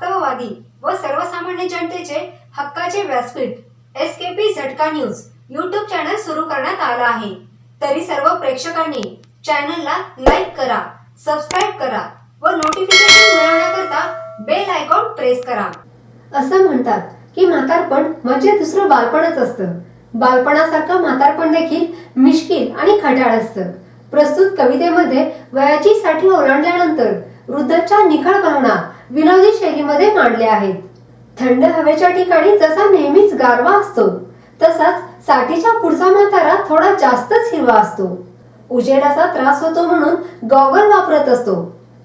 वास्तववादी व सर्वसामान्य जनतेचे हक्काचे व्यासपीठ S K P Jhatka news YouTube channel सुरू करण्यात आला आहे. तरी सर्व प्रेक्षकांनी चॅनलला लाईक करा सबस्क्राईब करा व नोटिफिकेशन मिळवण्याकरता बेल आयकॉन प्रेस करा. असं म्हणतात की म्हातारपण म्हणजे दुसरं बालपणच असतं. बालपणासारखं म्हातारपण देखील मिश्किल आणि खटाळ असतं. प्रस्तुत कवितेमध्ये वयाची साठी ओलांडल्यानंतर वृद्धच्या निखळ भावना शैलीमध्ये मांडले आहेत. थंड हवेच्या ठिकाणी जसा नेहमीच गारवा असतो तसाच साठीच्या पुढचा म्हातारा थोडा जास्तच हिरवा असतो. उजेडाचा त्रास होतो म्हणून गॉगल वापरत असतो.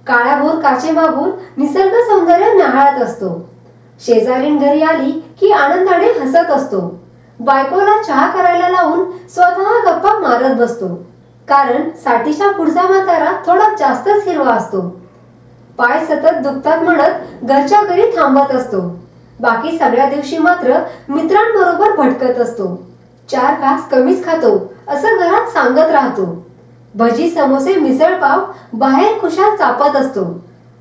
काळ्याभोर काचेमागून निसर्ग सौंदर्य न्याहाळत असतो. शेजारीन घरी आली की आनंदाने हसत असतो. बायकोला चहा करायला लावून स्वतः गप्पा मारत बसतो. कारण साठीच्या पुढचा म्हातारा थोडा जास्तच हिरवा असतो. पाय सतत दुखतात म्हणत घरच्या घरी थांबत असतो. बाकी सगळ्या दिवशी मात्र मित्रांबरोबर भटकत असतो. चार घास कमीच खातो असं घरात सांगत राहतो. भजी समोसे मिसळपाव बाहेर खुशाल चापत असतो.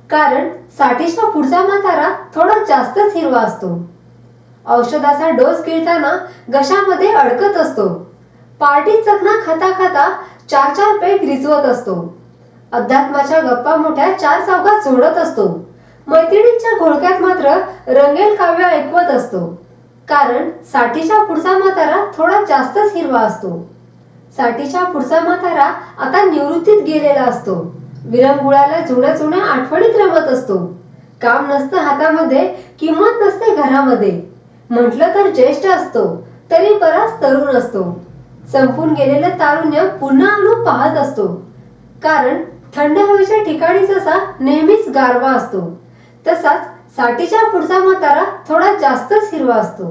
कारण साठीच्या पुढचा म्हातारा थोडा जास्तच हिरवा असतो. औषधाचा डोस गिळताना घशामध्ये अडकत असतो. पार्टी चकना खाता खाता चार चार पेग रिचवत असतो. अध्यात्माच्या गप्पा मोठ्या चार चौकात जोडत असतो. मैत्रिणींच्या घोळक्यात मात्र रंगेल काव्य ऐकवत असतो. कारण साठीच्या पुढचा म्हातारा थोडा जास्तच हिरवा असतो. साठीच्या पुढचा म्हातारा आता निवृत्तीत गेलेला असतो. विरंगुळाला जुन्या जुन्या आठवणीत रमत असतो. काम नसतं हातामध्ये किंमत नसते घरामध्ये. म्हटलं तर ज्येष्ठ असतो तरी बराच तरुण असतो. संपून गेलेलं तारुण्य पुन्हा आणून पाहत असतो. कारण थंड हवेच्या ठिकाणी जसा नेहमीच गारवा असतो तसाच साठीच्या पुढचा म्हातारा थोडा जास्तच हिरवा असतो.